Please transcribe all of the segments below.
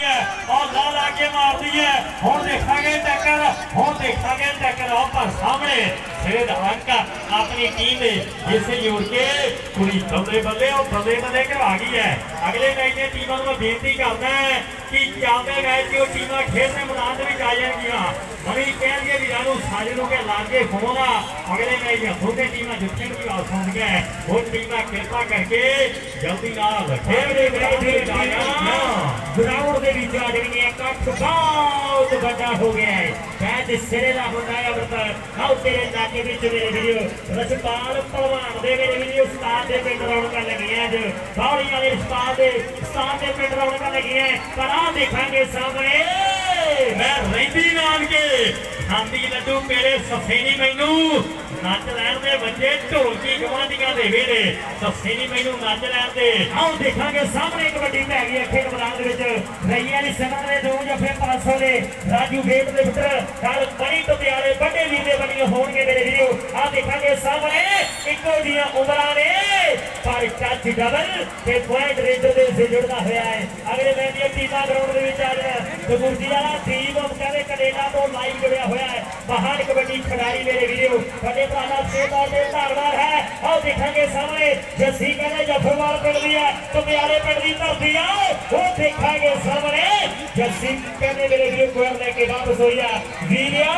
ਗਈ ਹੈ। ਔਰ ਲਾ ਲਾ ਕੇ ਮਾਰਦੀ ਹੈ। ਹੁਣ ਦੇਖਾਂਗੇ ਟੱਕਰ, ਹੁਣ ਦੇਖਾਂਗੇ ਟੱਕਰ। ਉਹ ਪਰ ਸਾਹਮਣੇ ਸਿਰੇ ਦਾ ਅੰਕ ਆਪਣੀ ਟੀਮ ਦੇ। ਜਿਸੇ ਜੋੜ ਕੇ ਕੁੜੀ ਬੱਲੇ ਬੱਲੇ, ਉਹ ਬੱਲੇ ਬੱਲੇ ਕਰਵਾ ਗਈ ਹੈ। ਅਗਲੇ ਮੈਚ ਦੀਆਂ ਟੀਮਾਂ ਨੂੰ ਮੈਂ ਬੇਨਤੀ ਕਰਦਾ ਹੈ ਕਿ ਚੱਲਦੇ ਮੈਚ ਉਹ ਟੀਮਾਂ ਖੇਡਦੇ ਮੈਦਾਨ ਦੇ ਵਿੱਚ ਆ ਜਾਣਗੀਆਂ। ਮਣੀ ਕਹਿਣਗੇ ਵੀਰਾਂ ਨੂੰ ਸਾਜੇ ਨੂੰ ਕਿ ਲਾਗੇ ਫੋਨ ਆ। ਅਗਲੇ ਮੈਚ ਦੋਨੇ ਟੀਮਾਂ ਜਿੱਤਣ ਦੀ ਆਸ ਹੁੰਦੀ ਹੈ। ਉਹ ਟੀਮਾਂ ਕਿਰਪਾ ਕਰਕੇ ਜਲਦੀ ਨਾਲ ਖੇਡਦੇ ਮੈਚ ਦੇ ਜਾਣ। ਗਰਾਊਂਡ ਦੇ ਵਿੱਚ ਆ ਜਾਣਗੇ ਇਕੱਠ ਬਹੁਤ ਵੱਡਾ ਹੋ ਗਿਆ ਹੈ। ਮੈਚ ਸਿਰੇ ਦਾ ਹੁੰਦਾ ਹੈ ਅਮਰਤ ਆਓ ਤੇਰੇ ਇਲਾਕੇ ਵਿੱਚ ਮੇਰੇ ਵੀਡੀਓ ਰਸਪਾਲ ਪਹਿਲਵਾਨ ਦੇ ਮੇਰੇ ਵੀਡੀਓ ਉਸਤਾਦ ਦੇ ਪਿੰਡ ਰੌਣਕਾਂ ਲੱਗੀਆਂ ਅੱਜ। ਬਾਉਲੀ ਵਾਲੇ ਉਸਤਾਦ ਦੇ ਉਸਤਾਦ ਦੇ ਪਿੰਡ ਰੌਣਕਾਂ ਲੱਗੀਆਂ ਪਰ ਆ ਦੇਖਾਂਗੇ ਸਾਹਮਣੇ। ਮੈਂ ਰਹਿੰਦੀ ਨਾਨਕੇ। ਖਾਂਦੀ ਲੱਡੂ ਮੇਰੇ ਸਫੇ ਨਹੀਂ ਮੈਨੂੰ। ਨੱਚ ਲੈਣ ਦੇ ਢੋਲਕੀ ਗਵਾਂਢੀਆਂ ਦੇ ਵੇੜੇ ਸੱਸੇ ਨਹੀਂ ਮੈਨੂੰ ਨੱਚ ਲੈਣ ਦੇ। ਆਓ ਦੇਖਾਂਗੇ ਸਾਹਮਣੇ ਕਬੱਡੀ ਪੈ ਗਈ ਹੈ ਖੇਡ ਮੈਦਾਨ ਦੇ ਵਿੱਚ ਰਈਆਂ ਦੀ ਸਗਨ ਦੇ ਦੋ ਜਫੇ 500 ਦੇ ਰਾਜੂ ਗੇਟ ਦੇ ਪੁੱਤਰ, ਨਾਲ ਬੜੀ ਪਟਿਆਲੇ ਵੱਡੇ ਵੀਰੇ ਦੇ ਬਣੀਆਂ ਹੋਣਗੇ ਮੇਰੇ ਵੀਰੋ। ਆ ਦੇਖਾਂਗੇ ਸਾਹਮਣੇ ਇੱਕੋ ਜੀਆਂ ਉਮਰਾਂ ਨੇ। ਪਰ ਟੱਚ ਡਬਲ ਤੇ ਪੁਆਇੰਟ ਰੇਡਰ ਦੇ ਸੇ ਜੁੜਦਾ ਹੋਇਆ ਹੈ। ਅਗਲੇ ਮੈਚ ਦੀਆਂ ਟੀਮਾਂ ਗਰਾਊਂਡ ਦੇ ਵਿੱਚ ਆ ਜਾਣ ਦਗੁਰਦੀ ਵਾਲਾ ਟੀਮ ਉਹ ਕਹਿੰਦੇ ਕੈਨੇਡਾ ਤੋਂ ਲਾਈਵ ਜੁੜਿਆ ਹੋਇਆ ਹੈ। ਮਹਾਨ ਕਬੱਡੀ ਖਿਡਾਰੀ ਮੇਰੇ ਵੀਰੋ ਵੱਡੇ ਭਰਾ ਦਾ ਸੇਵਾ ਦੇ ਧਾਰਵਾਰ ਹੈ। ਆਓ ਦੇਖਾਂਗੇ ਸਾਹਮਣੇ, ਜੱਸੀ ਕਹਿੰਦੇ ਜਫਰਵਾਲ ਪਿੰਡ ਦੀ ਹੈ, ਤੁਮਿਆਰੇ ਪਿੰਡ ਦੀ ਧਰਤੀ ਆ। ਉਹ ਦੇਖਾਂਗੇ ਸਾਹਮਣੇ, ਜੱਸੀ ਕਹਿੰਦੇ ਮੇਰੇ ਵੀਰੋ ਕੋਲ ਲੈ ਕੇ ਵਾਪਸ ਹੋਈ ਆ। ਵੀਰਿਆ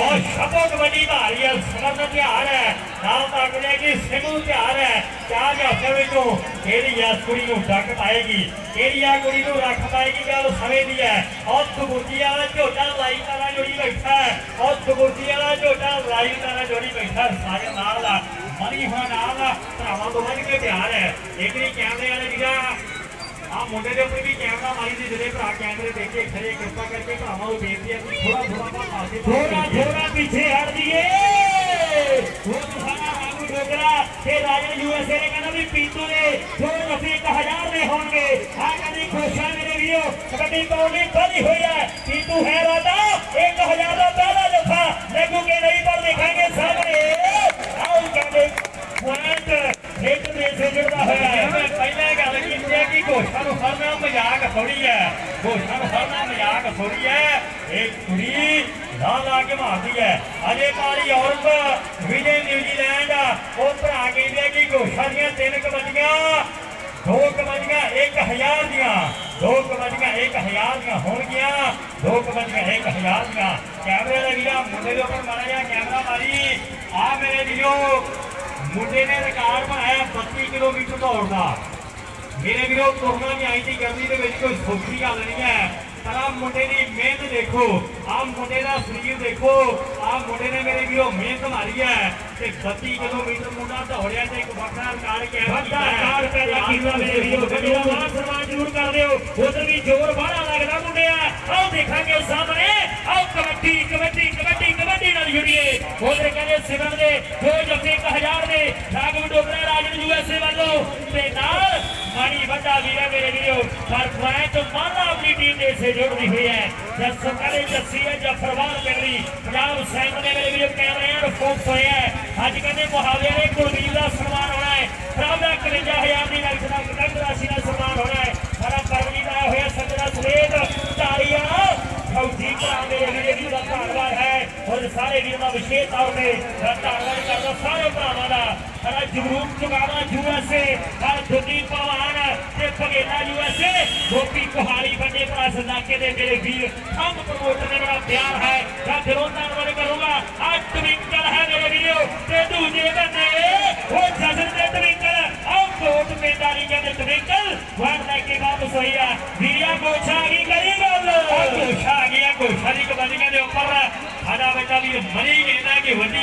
ਔਰ ਸ਼ਬੋ ਕਬੱਡੀ ਭਾਰੀ ਹੈ ਸਬਰ ਦਾ ਤਿਹਾਰ ਹੈ ਨਾਲ ਤੱਕ ਲਿਆ ਕਿ ਸਿੰਘੂ ਤਿਹਾਰ ਹੈ ਚਾਰ ਦੇ ਵਿੱਚੋਂ ਕਿਹੜੀ ਆ ਕੁੜੀ ਨੂੰ ਡੱਕ ਪਾਏਗੀ ਕਿਹੜੀ ਆ ਕੁੜੀ ਨੂੰ ਰੱਖ ਪਾਏਗੀ ਗੱਲ ਸਮੇਂ ਦੀ ਹੈ ਔਰ ਤਬੂਜੀ ਵਾਲਾ ਝੋਟਾ ਲਾਈ ਤਾਰਾ ਜੋੜੀ ਬੈਠਾ ਹੈ ਔਰ ਤਬੂਜੀ ਵਾਲਾ ਝੋਟਾ ਲਾਈ ਤਾਰਾ ਜੋੜੀ ਬੈਠਾ ਸਾਰੇ ਨਾਲ ਦਾ ਮਨੀ ਹੋਣਾ ਨਾਲ ਦਾ ਭਰਾਵਾਂ ਤੋਂ ਵੱਧ ਕੇ ਤਿਆਰ ਹੈ ਇੱਕ ਕੈਮਰੇ ਵਾਲੇ ਵੀਰਾ ਆ ਮੁੰਡੇ ਦੇ ਉੱਤੇ ਵੀ ਕੈਮਰਾ ਮਾਰੀ ਦੇ ਜਿਹੜੇ ਭਰਾ ਕੈਮਰੇ ਦੇਖ ਕੇ ਖੜੇ ਕਿਰਪਾ ਕਰਕੇ ਭਰਾਵਾਂ ਨੂੰ ਬੇਨਤੀ ਹੈ ਥੋੜਾ ਥੋੜਾ ਪਾਸੇ ਥੋੜਾ ਥੋੜਾ ਪਿੱਛੇ ਹਟ ਜੀਏ ਉਹ ਸਾਡਾ ਰਾਮੂ ਡੋਗਰਾ ਤੇ ਰਾਜਨ ਯੂਐਸਏ ਨੇ ਕਹਿੰਦਾ ਵੀ ਪੀਤੂ ਦੇ ਦੋ ਨਫੇ 1000 ਦੇ ਹੋਣਗੇ। ਆ ਕਹਿੰਦੀ ਖੁਸ਼ਾ ਮੇਰੇ ਵੀਰੋ ਕਬੱਡੀ ਕੌਣੀ ਵਧੀ ਹੋਈ ਹੈ ਪੀਤੂ ਹੈ ਰਾਦਾ 1000 ਦਾ ਪਹਿਲਾ ਜਫਾ। ਲੱਗੂ ਕਿ ਨਹੀਂ ਪਰ ਦੇਖਾਂਗੇ ਸਾਹਮਣੇ ਆਓ ਕਹਿੰਦੇ ਪੁਆਇੰਟ ਰੇਟ ਦੇ ਸੇ ਜੁੜਦਾ ਹੋਇਆ ਹੈ ਮੈਂ ਪਹਿਲਾਂ ਗੱਲ ਕੀਤੀ ਹੈ ਕਿ ਘੋਸ਼ਾ ਨੂੰ ਫੜਨਾ ਮਜ਼ਾਕ ਥੋੜੀ ਹੈ ਘੋਸ਼ਾ ਨੂੰ ਫੜਨਾ ਮਜ਼ਾਕ ਥੋੜੀ ਹੈ ਇਹ ਕੁੜੀ ਲਾ ਲਾ ਹੈ। ਅਜੇ ਪਾਰੀ ਔਰਤ ਵਿਜੇ ਨਿਊਜ਼ੀਲੈਂਡ, ਉਹ ਭਰਾ ਕਹਿੰਦੇ ਕਿ ਘੋਸ਼ਾ ਦੀਆਂ ਤਿੰਨ ਕਬੱਡੀਆਂ, ਦੋ ਕਬੱਡੀਆਂ 1000 ਦੀਆਂ। ਦੋ ਕਬੱਡੀਆਂ 1000 ਦੀਆਂ ਹੋਣਗੀਆਂ ਦੋ ਕਬੱਡੀਆਂ 1000 ਦੀਆਂ। ਕੈਮਰੇ ਦਾ ਵੀਰਾ, ਮੁੰਡੇ ਦੇ ਉੱਪਰ ਮਾਰਾ ਜਾ ਕੈਮਰਾ ਮਾਰੀ। ਆ ਮੇਰੇ ਵੀਰੋ, ਮੁੰਡੇ ਨੇ ਰਿਕਾਰਡ ਬਣਾਇਆ 32 ਕਿਲੋਮੀਟਰ ਦੌੜ ਦਾ। ਮੇਰੇ ਵੀਰੋ, ਕੋਰੋਨਾ ਦੀ ਆਈ ਦੀ ਗਰਮੀ ਦੇ ਵਿੱਚ ਕੋਈ ਸੌਖੀ ਗੱਲ ਨਹੀਂ ਹੈ। ਆਹ ਮੁੰਡੇ ਦੀ ਮਿਹਨਤ ਦੇਖੋ ਆਹ ਮੁੰਡੇ ਦਾ ਸਰੀਰ ਦੇਖੋ ਆਹ ਮੁੰਡੇ ਨੇ ਮੇਰੇ ਵੀਰੋ ਮਿਹਨਤ ਮਾਰੀ ਹੈ। ਤੇ 32 ਕਿਲੋਮੀਟਰ ਮੁੰਡਾ ਦੌੜਿਆ ਤੇ ਇੱਕ ਵੱਖਰਾ ਰਿਕਾਰਡ ਕਿਹਾ ਵੱਡਾ ਕਾਰ ਪੈਦਾ ਕੀਤਾ ਮੇਰੇ ਵੀਰੋ ਮੇਰਾ ਮਾਨ ਸਨਮਾਨ ਜ਼ਰੂਰ ਕਰ ਦਿਓ ਉਧਰ ਵੀ ਜ਼ੋਰ ਬਾਹਲਾ ਲੱਗਦਾ ਮੁੰਡਿਆ। ਆਓ ਦੇਖਾਂਗੇ ਸਾਹਮਣੇ। ਆਓ ਕਬੱਡੀ ਕਬੱਡੀ ਕਬੱਡੀ ਕਬੱਡੀ ਨਾਲ ਜੁੜੀਏ। ਉਧਰ ਕਹਿੰਦੇ ਸਿਵਨ ਦੇ ਦੋ ਜੱਫੇ 1000 ਦੇ। ਰਾਗਵ ਡੋਗਰਾ ਰਾਜਨ ਯੂਐਸਏ ਵੱਲੋਂ। ਤੇ ਨਾਲ ਵੱਡਾ ਵੀਰਾ ਮੇਰੇ ਵੀਰੋ। ਪਰ ਪੁਆਇੰਟ ਮਾਲਾ ਆਪਣੀ ਟੀਮ ਦੇ ਸੇ ਜੁੜਦੀ ਹੋਈ ਹੈ। ਜੱਸ ਕਹਿੰਦੇ ਜੱਸੀ ਹੈ ਜਫਰਵਾਲ ਪਿੰਡੀ ਪੰਜਾਬ ਸੈਂਕ ਦੇ ਮੇਰੇ ਵੀਰੋ ਕੈਮਰਿਆਂ ਨੂੰ ਫੋਕਸ ਹੋਇਆ ਹੈ। ਅੱਜ ਕਹਿੰਦੇ ਮੁਹਾਵੇ ਦੇ ਕੁਲਵੀਰ ਦਾ ਸਨਮਾਨ ਹੋਣਾ ਹੈ। ਪ੍ਰਭ ਦਾ 51000 ਦੀ ਨਕਸ਼ ਦਾ ਕੰਡ ਰਾਸ਼ੀ ਦਾ ਸਨਮਾਨ ਹੋਣਾ ਹੈ। ਸਾਰਾ ਪਰਮਜੀਤ ਆਇਆ ਹੋਇਆ ਸੱਜਣਾ ਸਮੇਤ ਤਾੜੀਆਂ ਫੌਜੀ ਭਰਾ ਦੇ ਵੀਰੇ ਵੀਰ ਦਾ ਧੰਨਵਾਦ ਹੈ। ਔਰ ਸਾਰੇ ਵੀਰਾਂ ਦਾ ਵਿਸ਼ੇਸ਼ ਤੌਰ ਤੇ ਮੈਂ ਧੰਨਵਾਦ ਕਰਦਾ ਸਾਰੇ ਭਰਾਵਾਂ ਦਾ। ਸਾਰਾ ਜਗਰੂਪ ਚੁਗਾਵਾ ਯੂਐਸਏ ਹਰ ਦੁੱਗੀ ਪਵਾਨ ਤੇ ਭਗੇਲਾ ਯੂਐਸਏ ਗੋਪੀ ਕੁਹਾਲੀ ਵੱਡੇ ਭਰਾ ਸਦਾਕੇ ਦੇ ਮੇਰੇ ਵੀਰ ਹਮ ਪ੍ਰਮੋਟਰ ਨੇ ਬੜਾ ਪਿਆਰ ਹੈ। ਮੈਂ ਦਿਲੋਂ ਧੰਨਵਾਦ ਕਰੂੰਗਾ ਆ ਟਵਿੰਕਲ ਹੈ ਮੇਰੇ ਵੀਰੋ, ਤੇ ਦੂਜੇ ਬੰਦੇ ਉਹ ਜਸਨ ਦੇ ਟਵਿੰਕਲ ਆਓ ਕੋਟ ਮੇਦਾਰੀ ਕਹਿੰਦੇ ਟਵਿੰਕਲ ਵਾਰ ਲੈ ਕੇ ਵਾਪਸ ਹੋਈ ਆ। ਵੀਰਿਆ ਗੋਛਾ ਆ ਗਈ ਕਰੀ ਗੱਲ। ਆ ਘੋਸ਼ਾ ਆ ਗਿਆ ਘੋਸ਼ਾ ਦੀ ਕਬੱਡੀਆਂ ਦੇ ਉੱਪਰ। ਸਾਡਾ ਬੇਟਾ ਵੀ ਮਨੀ ਕਹਿੰਦਾ ਕਿ ਵੱਡੀ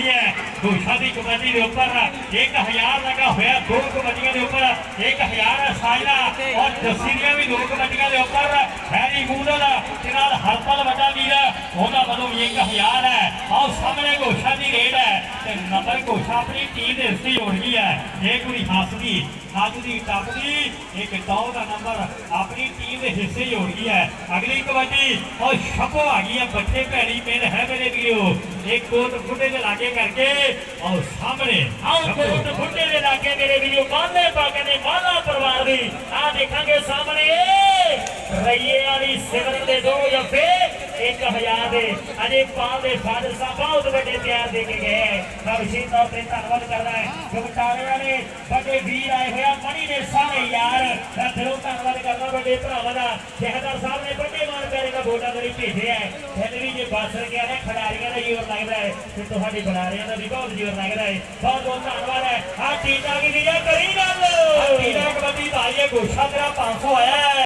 ਬਾਤ ਹੈ। ਘੋਸ਼ਾ ਦੀ ਕਬੱਡੀ ਦੇ ਉੱਪਰ 1000 ਲਗਾ ਹੋਇਆ, ਦੋ ਕਬੱਡੀਆਂ ਦੇ ਉੱਪਰ 1000 ਸਾਜਲਾ ਔਰ ਜੱਸੀ ਵੀ ਦੋ ਕਬੱਡੀਆਂ ਦੇ ਉੱਪਰ ਹੈਰੀ ਮੂਦਲ ਤੇ ਨਾਲ ਹਰਪਲ ਵੱਡਾ ਵੀਰ ਉਹਦਾ ਵੱਲੋਂ ਵੀ 1000 ਹੈ। ਆਓ ਸਾਹਮਣੇ ਗੋਸ਼ਾ ਦੀ ਰੇਡ ਹੈ ਤੇ ਨੰਬਰ ਗੋਸ਼ਾ ਆਪਣੀ ਟੀਮ ਦੇ ਹਿੱਸੇ ਹੋੜ ਗਈ ਹੈ। ਇਹ ਕੋਈ ਹੱਸਦੀ ਹੱਸਦੀ ਟੱਪਦੀ ਇੱਕ ਦੌ ਦਾ ਨੰਬਰ ਆਪਣੀ ਟੀਮ ਦੇ ਹਿੱਸੇ ਹੀ ਹੋ ਗਈ ਹੈ। ਅਗਲੀ ਕਬੱਡੀ ਔਰ ਛਪੋ ਆ ਗਈ ਹੈ। ਬੱਚੇ ਭੈੜੀ ਪਿੰਡ ਹੈ ਮੇਰੇ ਵੀਰੋ। ਇੱਕ ਕੋਟ ਫੁੱਟੇ ਦੇ ਲਾਗੇ ਕਰਕੇ ਔਰ ਸਾਹਮਣੇ ਆਓ ਛਪੋ। ਕੋਟ ਫੁੱਟੇ ਦੇ ਲਾਗੇ ਮੇਰੇ ਵੀਰੋ ਮਾਲੇ ਪਾਕੇ ਨੇ ਮਾਲਾ ਪਰਿਵਾਰ ਦੀ। ਆ ਦੇਖਾਂਗੇ ਸਾਹਮਣੇ। ਸਿਮਰਨ ਦੇ ਦੋ ਜੱਫੇ 1000 ਦੇ। ਅਜੇ ਪਾਲ ਦੇ ਫਾਦਰ ਸਾਹਿਬ ਬਹੁਤ ਵੱਡੇ ਪਿਆਰ ਦੇ ਕੇ ਗਏ ਹੈ। ਮੈਂ ਵਿਸ਼ੇਸ਼ ਤੌਰ ਤੇ ਧੰਨਵਾਦ ਕਰਦਾ ਹਾਂ ਵਾਲੇ ਵੱਡੇ ਵੀਰ ਆਏ ਹੋਇਆ ਮਣੀ ਦੇ ਸਾਰੇ ਯਾਰ। ਮੈਂ ਦਿਲੋਂ ਧੰਨਵਾਦ ਕਰਦਾ ਵੱਡੇ ਭਰਾਵਾਂ ਦਾ। ਜਹਦਰ ਸਾਹਿਬ ਨੇ ਵੱਡੇ ਮਾਨ ਪਿਆਰੇ ਦਾ ਵੋਟਾਂ ਦੇ ਭੇਜਿਆ ਹੈ ਫਿਰ ਵੀ ਜੇ ਬਾਸਰ ਗਿਆ ਨਾ ਖਿਡਾਰੀਆਂ ਦਾ ਜ਼ੋਰ ਲੱਗਦਾ ਹੈ। ਤੇ ਤੁਹਾਡੇ ਬੁਲਾਰਿਆਂ ਦਾ ਵੀ ਬਹੁਤ ਜ਼ੋਰ ਲੱਗਦਾ ਹੈ। ਬਹੁਤ ਬਹੁਤ ਧੰਨਵਾਦ ਹੈ। ਆ ਟੀਚਾ ਕੀ ਵੀਜ਼ਾ ਕਰੀ ਗੱਲ। ਤੀਰਾ ਕਬੱਡੀ ਦਾ ਇਹ ਗੋਸ਼ਾ ਤੇਰਾ 500 ਆਇਆ